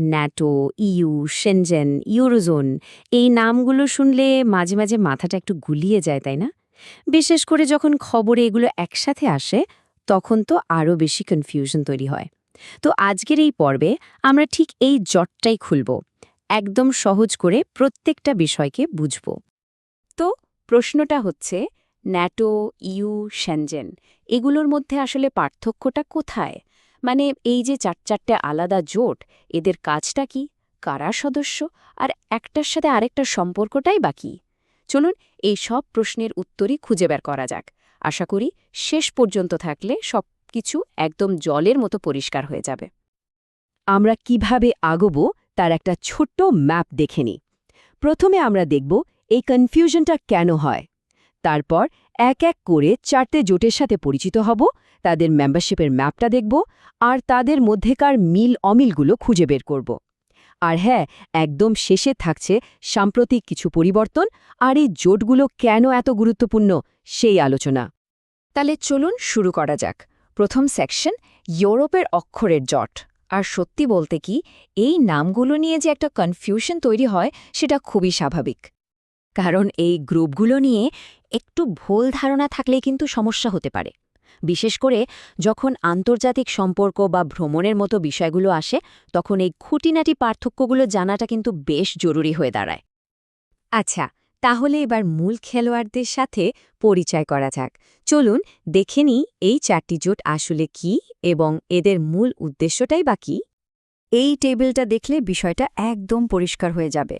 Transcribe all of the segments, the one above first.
NATO, you, Shenzhen, eurozone এই নামগুলো শুনলে মাঝে মাঝে মাথাটা একটু গুলিয়ে যায়, তাই না? বিশেষ করে যখন খবরে এগুলো একসাথে আসে, তখন তো আরও বেশি কনফিউশন তৈরি হয়। তো আজকের এই পর্বে আমরা ঠিক এই জটটাই খুলব, একদম সহজ করে প্রত্যেকটা বিষয়কে বুঝব। তো প্রশ্নটা হচ্ছে, ন্যাটো, ইউ শেনজেন এগুলোর মধ্যে আসলে পার্থক্যটা কোথায়? মানে এই যে চার চারটে আলাদা জোট, এদের কাজটা কি? কারা সদস্য? আর একটার সাথে আরেকটার সম্পর্কটাই বাকি চলুন এই সব প্রশ্নের উত্তরই খুঁজে বের করা যাক। আশা করি শেষ পর্যন্ত থাকলে সব কিছু একদম জলের মতো পরিষ্কার হয়ে যাবে। আমরা কীভাবে আগব তার একটা ছোট্ট ম্যাপ দেখে নিই। প্রথমে আমরা দেখব এই কনফিউশনটা কেন হয়। তারপর এক এক করে চারটে জোটের সাথে পরিচিত হব, তাদের মেম্বারশিপের ম্যাপটা দেখব, আর তাদের মধ্যেকার মিল অমিলগুলো খুঁজে বের করব। আর হ্যাঁ একদম শেষে থাকছে সাম্প্রতিক কিছু পরিবর্তন, আর এই জোটগুলো কেন এত গুরুত্বপূর্ণ সেই আলোচনা। তাহলে চলুন শুরু করা যাক। প্রথম সেকশন ইউরোপের অক্ষরের জট। আর সত্যি বলতে কি, এই নামগুলো নিয়ে যে একটা কনফিউশন তৈরি হয়, সেটা খুবই স্বাভাবিক। কারণ এই গ্রুপগুলো নিয়ে একটু ভুল ধারণা থাকলে কিন্তু সমস্যা হতে পারে। বিশেষ করে যখন আন্তর্জাতিক সম্পর্ক বা ভ্রমণের মতো বিষয়গুলো আসে, তখন এই খুঁটিনাটি পার্থক্যগুলো জানাটা কিন্তু বেশ জরুরি হয়ে দাঁড়ায়। আচ্ছা তাহলে এবার মূল খেলোয়াড়দের সাথে পরিচয় করা যাক। চলুন দেখে নিই এই চারটি জোট আসলে কি এবং এদের মূল উদ্দেশ্যটাই বা কী। এই টেবিলটা দেখলে বিষয়টা একদম পরিষ্কার হয়ে যাবে।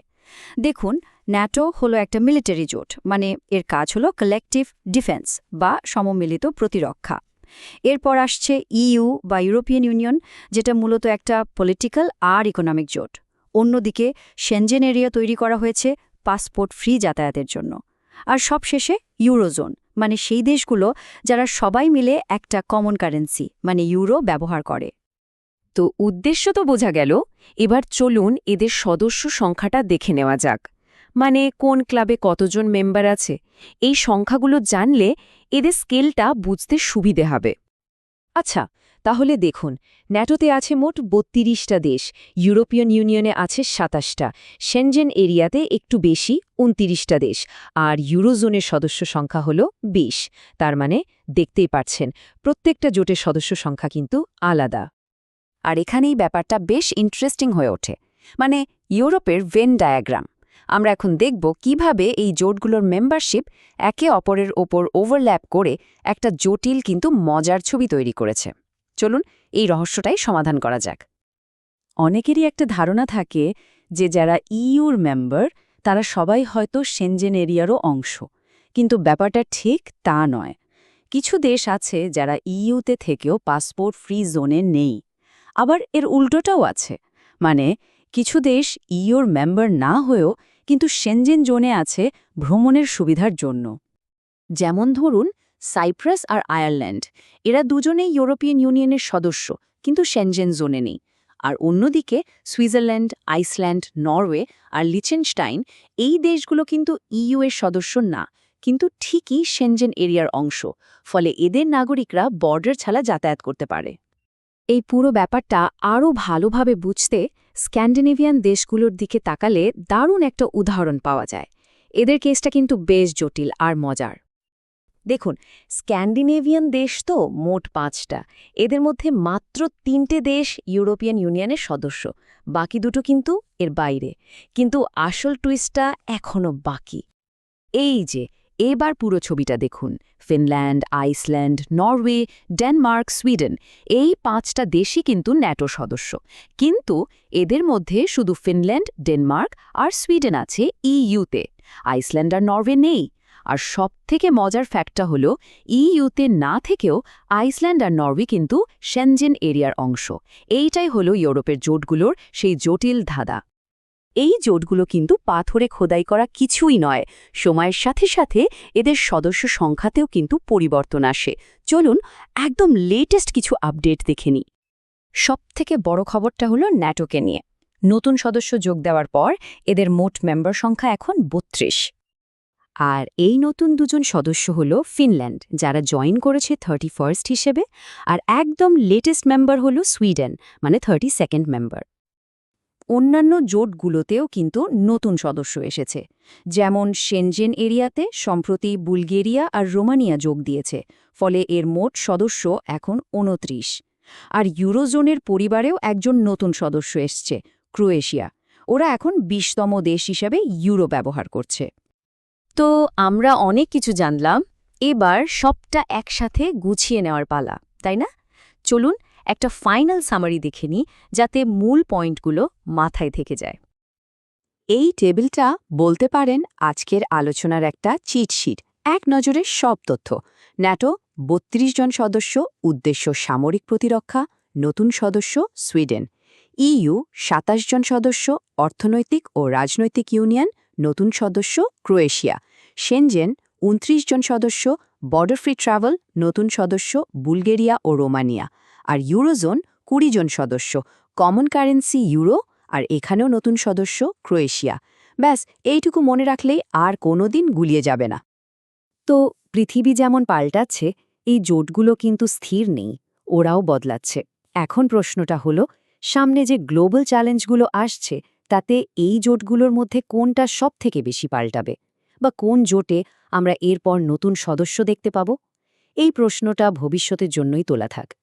দেখুন ন্যাটো হলো একটা মিলিটারি জোট মানে এর কাজ হলো কালেকটিভ ডিফেন্স বা সমমিলিত প্রতিরক্ষা। এরপর আসছে ইইউ বা ইউরোপিয়ান ইউনিয়ন যেটা মূলত একটা পলিটিক্যাল আর ইকোনমিক জোট। অন্যদিকে সেনজেন এরিয়া তৈরি করা হয়েছে পাসপোর্ট ফ্রি যাতায়াতের জন্য। আর সবশেষে ইউরোজোন মানে সেই দেশগুলো যারা সবাই মিলে একটা কমন কারেন্সি মানে ইউরো ব্যবহার করে। তো উদ্দেশ্য তো বোঝা গেল, এবার চলুন এদের সদস্য সংখ্যাটা দেখে নেওয়া যাক। মানে কোন ক্লাবে কতজন মেম্বার আছে, এই সংখ্যাগুলো জানলে এদের স্কেলটা বুঝতে সুবিধে হবে। আচ্ছা তাহলে দেখুন, ন্যাটোতে আছে মোট বত্রিশটা দেশ ইউরোপিয়ান ইউনিয়নে আছে সাতাশটা, সেনজেন এরিয়াতে একটু বেশি, উনতিরিশটা দেশ, আর ইউরোজোনের সদস্য সংখ্যা হল ২০ তার মানে দেখতেই পারছেন, প্রত্যেকটা জোটের সদস্য সংখ্যা কিন্তু আলাদা। আর এখানেই ব্যাপারটা বেশ ইন্টারেস্টিং হয়ে ওঠে মানে ইউরোপের ভেন ডায়াগ্রাম আমরা এখন দেখব কীভাবে এই জোটগুলোর মেম্বারশিপ একে অপরের ওপর ওভারল্যাপ করে একটা জটিল কিন্তু মজার ছবি তৈরি করেছে। চলুন এই রহস্যটাই সমাধান করা যাক। অনেকেরই একটা ধারণা থাকে যে যারা ইউর মেম্বার তারা সবাই হয়তো সেনজেন এরিয়ারও অংশ। কিন্তু ব্যাপারটা ঠিক তা নয়। কিছু দেশ আছে যারা ইইউতে থেকেও পাসপোর্ট ফ্রি জোনে নেই। আবার এর উল্টোটাও আছে। মানে কিছু দেশ ইইউর মেম্বার না হয়েও কিন্তু সেনজেন জোনে আছে ভ্রমণের সুবিধার জন্য। যেমন ধরুন সাইপ্রাস আর আয়ারল্যান্ড এরা দুজনেই ইউরোপিয়ান ইউনিয়নের সদস্য, কিন্তু সেনজেন জোনে নেই। আর অন্যদিকে সুইজারল্যান্ড আইসল্যান্ড নরওয়ে আর লিচেনস্টাইন এই দেশগুলো কিন্তু ইইউ এর সদস্য না, কিন্তু ঠিকই সেনজেন এরিয়ার অংশ, ফলে এদের নাগরিকরা বর্ডার ছাড়া যাতায়াত করতে পারে। এই পুরো ব্যাপারটা আরও ভালোভাবে বুঝতে স্ক্যান্ডিনেভিয়ান দেশগুলোর দিকে তাকালে দারুণ একটা উদাহরণ পাওয়া যায়। এদের কেসটা কিন্তু বেশ জটিল আর মজার। দেখুন, স্ক্যান্ডিনেভিয়ান দেশ তো মোট পাঁচটা। এদের মধ্যে মাত্র তিনটে দেশ ইউরোপিয়ান ইউনিয়নের সদস্য। বাকি দুটো কিন্তু এর বাইরে। কিন্তু আসল টুইস্টটা এখনও বাকি। এই যে এবার পুরো ছবিটা দেখুন। Finland, Iceland, Norway, Denmark, Sweden এই পাঁচটা দেশই কিন্তু ন্যাটো সদস্য। কিন্তু এদের মধ্যে শুধু ফিনল্যান্ড, ডেনমার্ক আর সুইডেন আছে ইইউতে আইসল্যান্ড আর নরওয়ে নেই। আর সবথেকে মজার ফ্যাক্টটা হল ইইউতে না থেকেও আইসল্যান্ড আর নরওয়ে কিন্তু সেনজেন এরিয়ার অংশ। এইটাই হল ইউরোপের জোটগুলোর সেই জটিল ধাঁধা। এই জোটগুলো কিন্তু পাথরে খোদাই করা কিছুই নয়। সময়ের সাথে সাথে এদের সদস্য সংখ্যাতেও কিন্তু পরিবর্তন আসে। চলুন একদম লেটেস্ট কিছু আপডেট দেখে নিই। সবথেকে বড় খবরটা হলো ন্যাটোকে নিয়ে। নতুন সদস্য যোগ দেওয়ার পর এদের মোট মেম্বার সংখ্যা এখন বত্রিশ। আর এই নতুন দুজন সদস্য হল ফিনল্যান্ড, যারা জয়েন করেছে থার্টি ফার্স্ট হিসেবে। আর একদম লেটেস্ট মেম্বার হল সুইডেন মানে থার্টি সেকেন্ড মেম্বার অন্যান্য জোটগুলোতেও কিন্তু নতুন সদস্য এসেছে। যেমন সেনজেন এরিয়াতে সম্প্রতি বুলগেরিয়া আর রোমানিয়া যোগ দিয়েছে, ফলে এর মোট সদস্য এখন উনত্রিশ আর ইউরোজোনের পরিবারেও একজন নতুন সদস্য এসছে, ক্রোয়েশিয়া। ওরা এখন বিশতম দেশ হিসাবে ইউরো ব্যবহার করছে। তো আমরা অনেক কিছু জানলাম, এবার সবটা একসাথে গুছিয়ে নেওয়ার পালা, তাই না? চলুন একটা ফাইনাল সামারি দেখে নিই, যাতে মূল পয়েন্টগুলো মাথায় থেকে যায়। এই টেবিলটা বলতে পারেন আজকের আলোচনার একটা চিটশিট এক নজরে সব তথ্য। ন্যাটো, বত্রিশ জন সদস্য, উদ্দেশ্য সামরিক প্রতিরক্ষা, নতুন সদস্য, সুইডেন। ইইউ, সাতাশ জন সদস্য, অর্থনৈতিক ও রাজনৈতিক ইউনিয়ন, নতুন সদস্য, ক্রোয়েশিয়া। সেনজেন উনত্রিশ জন সদস্য, বর্ডার ফ্রি ট্রাভেল, নতুন সদস্য, বুলগেরিয়া ও রোমানিয়া। আর ইউরোজোন কুড়ি জন সদস্য। কমন কারেন্সি ইউরো আর এখানেও নতুন সদস্য ক্রোয়েশিয়া। ব্যাস, এইটুকু মনে রাখলেই আর কোনোদিন গুলিয়ে যাবে না। তো পৃথিবী যেমন পাল্টাচ্ছে, এই জোটগুলো কিন্তু স্থির নেই, ওরাও বদলাচ্ছে। এখন প্রশ্নটা হলো, সামনে যে গ্লোবাল চ্যালেঞ্জগুলো আসছে, তাতে এই জোটগুলোর মধ্যে কোনটা সবথেকে বেশি পাল্টাবে? বা কোন জোটে আমরা এরপর নতুন সদস্য দেখতে পাব? এই প্রশ্নটা ভবিষ্যতের জন্যই তোলা থাক।